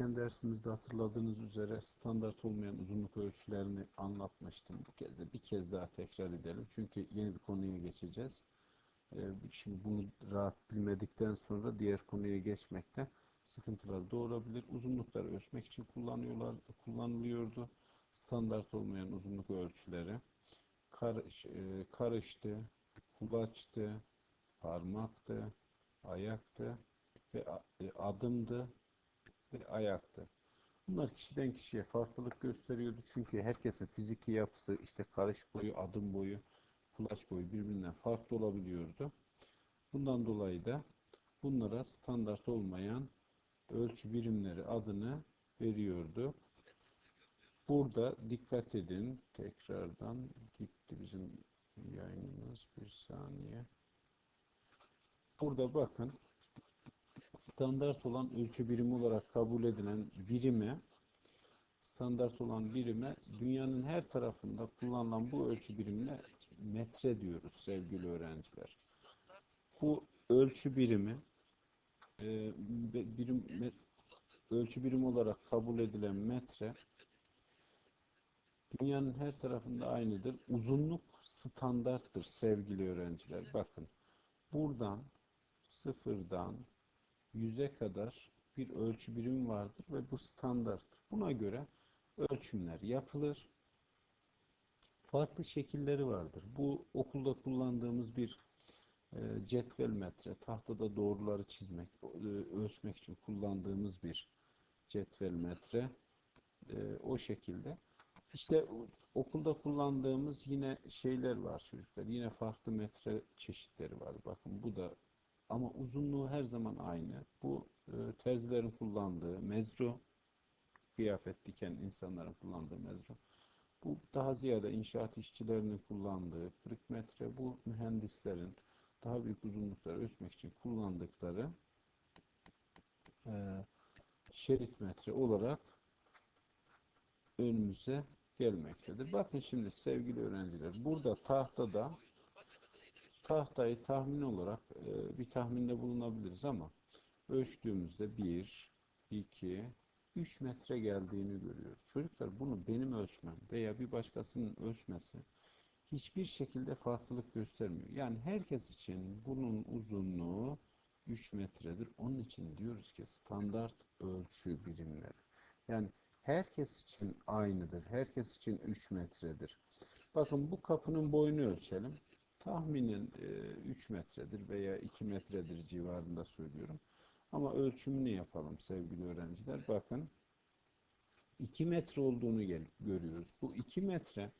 geçen dersimizde hatırladığınız üzere standart olmayan uzunluk ölçülerini anlatmıştım. Bu kez de bir kez daha tekrar edelim. Çünkü yeni bir konuya geçeceğiz. Ee, şimdi bunu rahat bilmedikten sonra diğer konuya geçmekte sıkıntılar doğurabilir. Uzunlukları ölçmek için kullanıyorlar, kullanılıyordu. Standart olmayan uzunluk ölçüleri. Karış, e, karıştı, kulaçtı, parmaktı, ayaktı ve e, adımdı ve ayaktı. Bunlar kişiden kişiye farklılık gösteriyordu. Çünkü herkesin fiziki yapısı, işte karış boyu, adım boyu, kulaç boyu birbirinden farklı olabiliyordu. Bundan dolayı da bunlara standart olmayan ölçü birimleri adını veriyordu. Burada dikkat edin. Tekrardan gitti bizim yayınımız. Bir saniye. Burada bakın standart olan ölçü birimi olarak kabul edilen birime standart olan birime dünyanın her tarafında kullanılan bu ölçü birimine metre diyoruz sevgili öğrenciler. Bu ölçü birimi e, birim met, ölçü birimi olarak kabul edilen metre dünyanın her tarafında aynıdır. Uzunluk standarttır sevgili öğrenciler. Bakın buradan sıfırdan yüze kadar bir ölçü birimi vardır ve bu standarttır. Buna göre ölçümler yapılır. Farklı şekilleri vardır. Bu okulda kullandığımız bir e, cetvel metre, tahtada doğruları çizmek, e, ölçmek için kullandığımız bir cetvel metre. E, o şekilde. İşte okulda kullandığımız yine şeyler var çocuklar. Yine farklı metre çeşitleri var. Bakın bu da ama uzunluğu her zaman aynı. Bu e, terzilerin kullandığı mezro, kıyafet diken insanların kullandığı mezro. Bu daha ziyade inşaat işçilerinin kullandığı 40 metre. Bu mühendislerin daha büyük uzunlukları ölçmek için kullandıkları e, şerit metre olarak önümüze gelmektedir. Bakın şimdi sevgili öğrenciler burada tahtada tahtayı tahmin olarak e, bir tahminde bulunabiliriz ama ölçtüğümüzde 1, 2, 3 metre geldiğini görüyoruz. Çocuklar bunu benim ölçmem veya bir başkasının ölçmesi hiçbir şekilde farklılık göstermiyor. Yani herkes için bunun uzunluğu 3 metredir. Onun için diyoruz ki standart ölçü birimleri. Yani herkes için aynıdır. Herkes için 3 metredir. Bakın bu kapının boyunu ölçelim. Tahminen 3 metredir veya 2 metredir civarında söylüyorum. Ama ölçümünü yapalım sevgili öğrenciler. Bakın 2 metre olduğunu görüyoruz. Bu 2 metre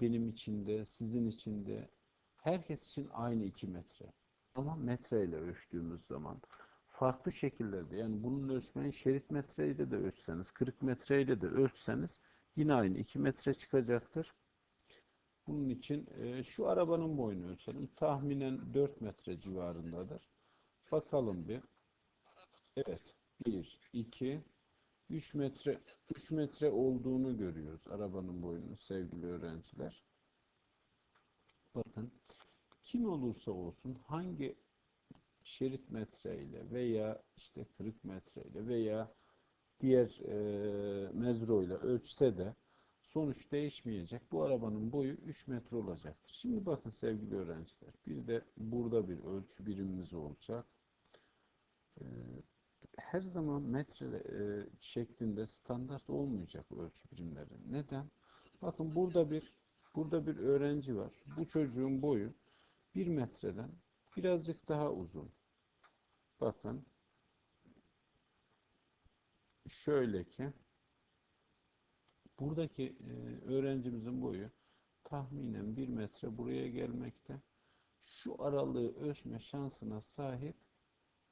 benim için de sizin için de herkes için aynı 2 metre. Ama metreyle ölçtüğümüz zaman farklı şekillerde yani bunun ölçmeyi şerit metreyle de ölçseniz 40 metreyle de ölçseniz yine aynı 2 metre çıkacaktır. Bunun için e, şu arabanın boyunu ölçelim. Tahminen 4 metre civarındadır. Bakalım bir. Evet. 1, 2, 3 metre 3 metre olduğunu görüyoruz arabanın boyunu sevgili öğrenciler. Bakın kim olursa olsun hangi şerit metreyle veya işte 40 metreyle veya diğer e, mezroyla ölçse de sonuç değişmeyecek. Bu arabanın boyu 3 metre olacaktır. Şimdi bakın sevgili öğrenciler. Bir de burada bir ölçü birimimiz olacak. Ee, her zaman metre e, şeklinde standart olmayacak ölçü birimleri. Neden? Bakın burada bir burada bir öğrenci var. Bu çocuğun boyu 1 metreden birazcık daha uzun. Bakın şöyle ki Buradaki e, öğrencimizin boyu tahminen bir metre buraya gelmekte. Şu aralığı ölçme şansına sahip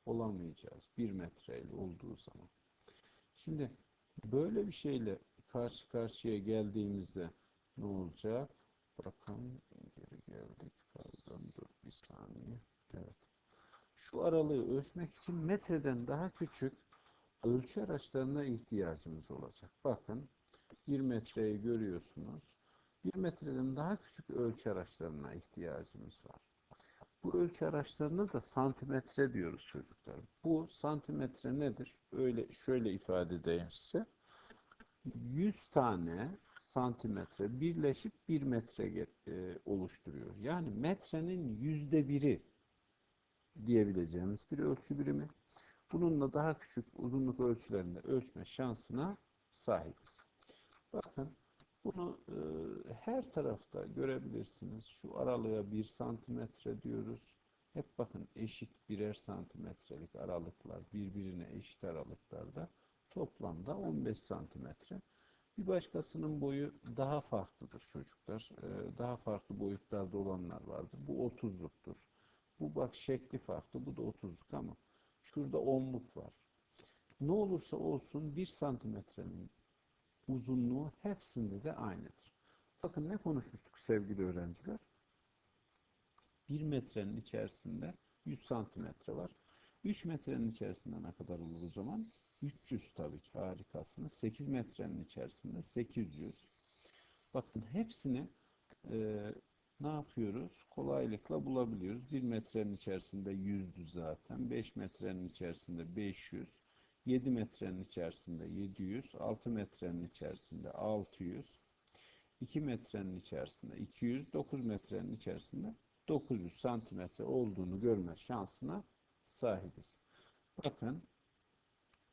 olamayacağız. Bir metreyle olduğu zaman. Şimdi böyle bir şeyle karşı karşıya geldiğimizde ne olacak? Bakın geri geldik. Pardon dur bir saniye. Evet. Şu aralığı ölçmek için metreden daha küçük ölçü araçlarına ihtiyacımız olacak. Bakın 1 metreyi görüyorsunuz. 1 metreden daha küçük ölçü araçlarına ihtiyacımız var. Bu ölçü araçlarına da santimetre diyoruz çocuklar. Bu santimetre nedir? Öyle şöyle ifade edeyim size. 100 tane santimetre birleşip 1 metre e, oluşturuyor. Yani metrenin yüzde biri diyebileceğimiz bir ölçü birimi. Bununla daha küçük uzunluk ölçülerinde ölçme şansına sahibiz. Bakın bunu e, her tarafta görebilirsiniz. Şu aralığa 1 santimetre diyoruz. Hep bakın eşit birer santimetrelik aralıklar birbirine eşit aralıklarda toplamda 15 santimetre. Bir başkasının boyu daha farklıdır çocuklar. E, daha farklı boyutlarda olanlar vardır. Bu 30'luktur. Bu bak şekli farklı. Bu da 30'luk ama şurada 10'luk var. Ne olursa olsun 1 santimetrenin uzunluğu hepsinde de aynıdır. Bakın ne konuşmuştuk sevgili öğrenciler? 1 metrenin içerisinde 100 santimetre var. 3 metrenin içerisinde ne kadar olur o zaman? 300 tabii ki harikasınız. 8 metrenin içerisinde 800. Bakın hepsini e, ne yapıyoruz? Kolaylıkla bulabiliyoruz. 1 metrenin içerisinde 100'dü zaten. 5 metrenin içerisinde 500. 7 metrenin içerisinde 700, 6 metrenin içerisinde 600, 2 metrenin içerisinde 200, 9 metrenin içerisinde 900 santimetre olduğunu görme şansına sahibiz. Bakın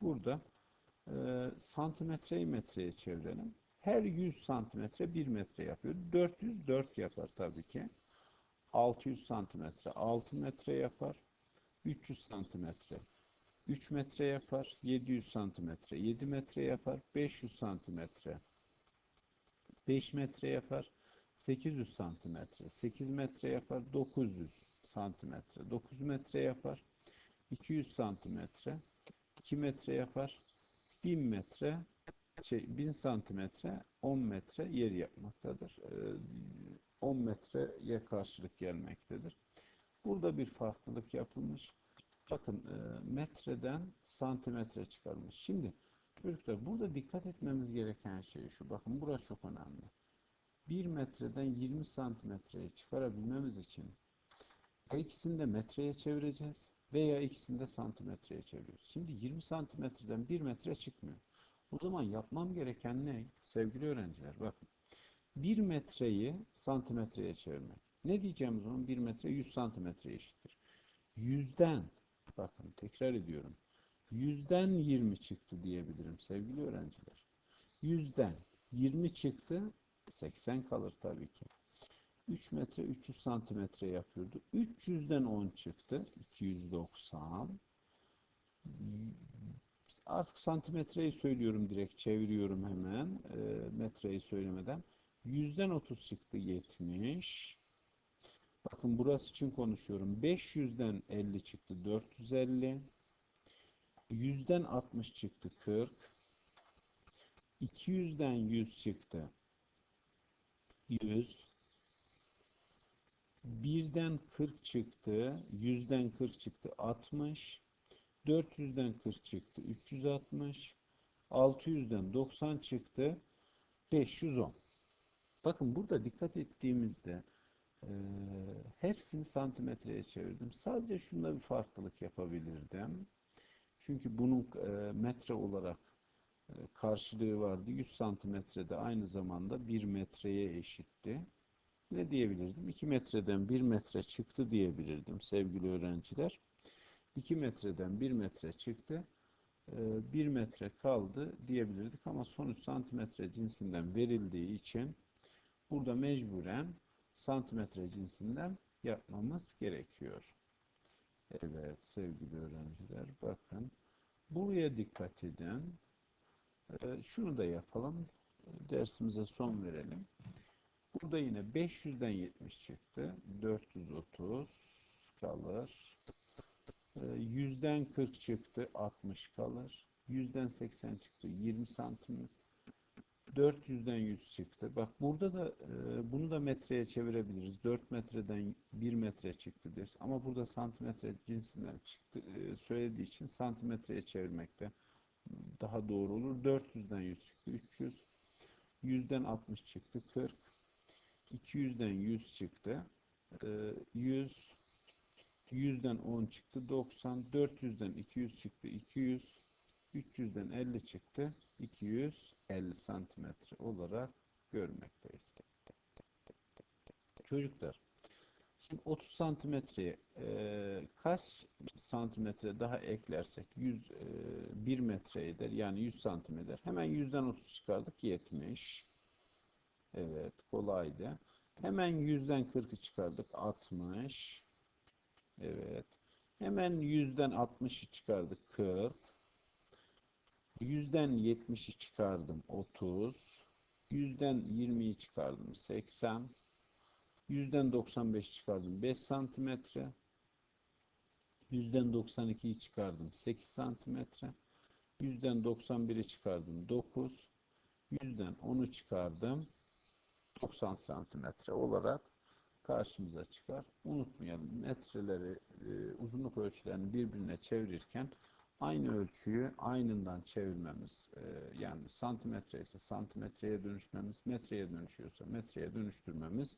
burada e, santimetreyi metreye çevirelim. Her 100 santimetre 1 metre yapıyor. 400 4 yapar tabii ki. 600 santimetre 6 metre yapar. 300 santimetre 3 metre yapar, 700 santimetre 7 metre yapar, 500 santimetre 5 metre yapar, 800 santimetre 8 metre yapar, 900 santimetre 9 metre yapar, 200 santimetre 2 metre yapar, 1000 metre şey 1000 santimetre 10 metre yer yapmaktadır. Ee, 10 metreye karşılık gelmektedir. Burada bir farklılık yapılmış. Bakın e, metreden santimetre çıkarmış. Şimdi çocuklar burada dikkat etmemiz gereken şey şu. Bakın burası çok önemli. 1 metreden 20 santimetreye çıkarabilmemiz için ya ikisini de metreye çevireceğiz veya ikisini de santimetreye çeviriyoruz. Şimdi 20 santimetreden 1 metre çıkmıyor. O zaman yapmam gereken ne? Sevgili öğrenciler bakın. 1 metreyi santimetreye çevirmek. Ne diyeceğim o zaman? 1 metre 100 santimetre eşittir. Yüzden Bakın tekrar ediyorum. Yüzden 20 çıktı diyebilirim sevgili öğrenciler. Yüzden 20 çıktı 80 kalır tabii ki. 3 metre 300 santimetre yapıyordu. 300'den 10 çıktı. 290. Artık santimetreyi söylüyorum direkt çeviriyorum hemen. E, metreyi söylemeden. Yüzden 30 çıktı 70. Bakın burası için konuşuyorum. 500'den 50 çıktı 450. 100'den 60 çıktı 40. 200'den 100 çıktı 100. 1'den 40 çıktı. 100'den 40 çıktı 60. 400'den 40 çıktı 360. 600'den 90 çıktı 510. Bakın burada dikkat ettiğimizde ee, hepsini santimetreye çevirdim. Sadece şunda bir farklılık yapabilirdim. Çünkü bunun e, metre olarak e, karşılığı vardı. 100 santimetrede aynı zamanda 1 metreye eşitti. Ne diyebilirdim? 2 metreden 1 metre çıktı diyebilirdim sevgili öğrenciler. 2 metreden 1 metre çıktı. 1 metre kaldı diyebilirdik ama sonuç santimetre cinsinden verildiği için burada mecburen santimetre cinsinden yapmamız gerekiyor. Evet sevgili öğrenciler bakın buraya dikkat edin. Ee, şunu da yapalım. Dersimize son verelim. Burada yine 500'den 70 çıktı. 430 kalır. Ee, 100'den 40 çıktı. 60 kalır. 100'den 80 çıktı. 20 santim 400'den 100 çıktı. Bak burada da e, bunu da metreye çevirebiliriz. 4 metreden 1 metre çıktı deriz. Ama burada santimetre cinsinden çıktı e, söylediği için santimetreye çevirmekte daha doğru olur. 400'den 100 çıktı. 300. 100'den 60 çıktı. 40. 200'den 100 çıktı. E, 100. 100'den 10 çıktı 90, 400'den 200 çıktı 200, 300'den 50 çıktı 250 santimetre olarak görmekteyiz. Çocuklar, şimdi 30 santimetreye e, kaç santimetre daha eklersek 100 e, 1 metre eder yani 100 santim. Hemen 100'den 30 çıkardık 70. Evet kolaydı. Hemen 100'den 40'ı çıkardık 60. Evet. Hemen 100'den 60'ı çıkardık 40. 100'den 70'i çıkardım 30. 100'den 20'yi çıkardım 80. 100'den 95 çıkardım 5 santimetre. 100'den 92'yi çıkardım 8 santimetre. 100'den 91'i çıkardım 9. 100'den 10'u çıkardım 90 santimetre olarak karşımıza çıkar. Unutmayalım metreleri, e, uzunluk ölçülerini birbirine çevirirken aynı ölçüyü aynından çevirmemiz e, yani santimetre ise santimetreye dönüşmemiz, metreye dönüşüyorsa metreye dönüştürmemiz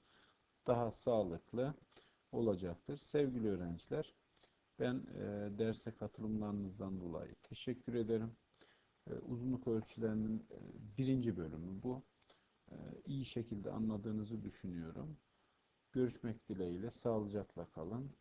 daha sağlıklı olacaktır. Sevgili öğrenciler, ben e, derse katılımlarınızdan dolayı teşekkür ederim. E, uzunluk ölçülerinin birinci bölümü bu. E, iyi şekilde anladığınızı düşünüyorum. Görüşmek dileğiyle sağlıcakla kalın.